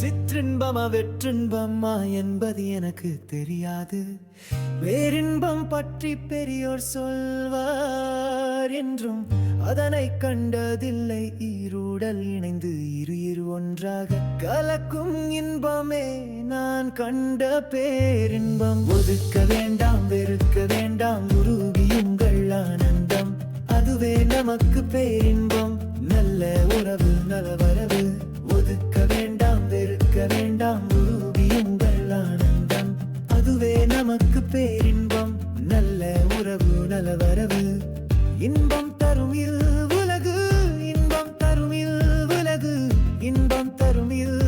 சிற்றின்பமா வெற்றின்பமா என்பது எனக்கு தெரியாது. வேறின்பம் பற்றி பெரியோர் சொல்வார். என்றும் அதனை கண்டதில்லை. ஈருடல் இணைந்து இரு இரு ஒன்றாக கலக்கும் இன்பமே நான் கண்ட பேரின்பம். ஒதுக்க வேண்டாம் வெறுக்க வேண்டாம் உருகியுங்கள் ஆனந்தம். அதுவே நமக்கு பேரின்பம். நல்ல உறவு தருமில் உலகு இன்பம் தருமில் உலகு இன்பம் தருமில்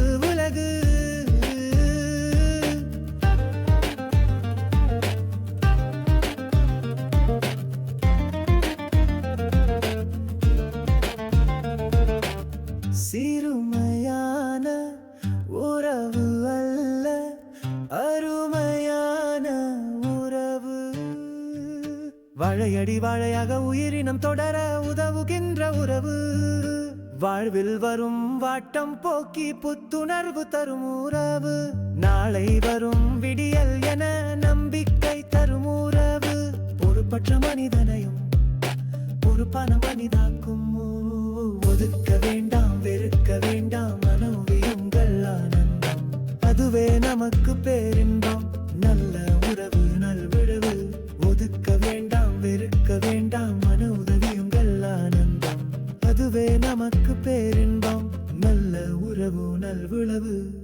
வாழையடி வாழையாக உயிரினம் தொடர உதவுகின்ற உறவு. வாழ்வில் வரும் வாட்டம் போக்கி புத்துணர்வு தரும் உறவு நாளை வரும் விடியல் என நம்பிக்கை தரும் உறவு பொறுப்பற்ற மனிதனையும் பொறுப்பான மனிதாக்கும் ஒதுக்க வேண்டாம் வெறுக்க வேண்டாம் மனோவியுங்கள் ஆனந்தம். அதுவே நமக்கு பேரின் அதுவே நமக்கு பேரின்பம். நல்ல உறவு நல்விழவு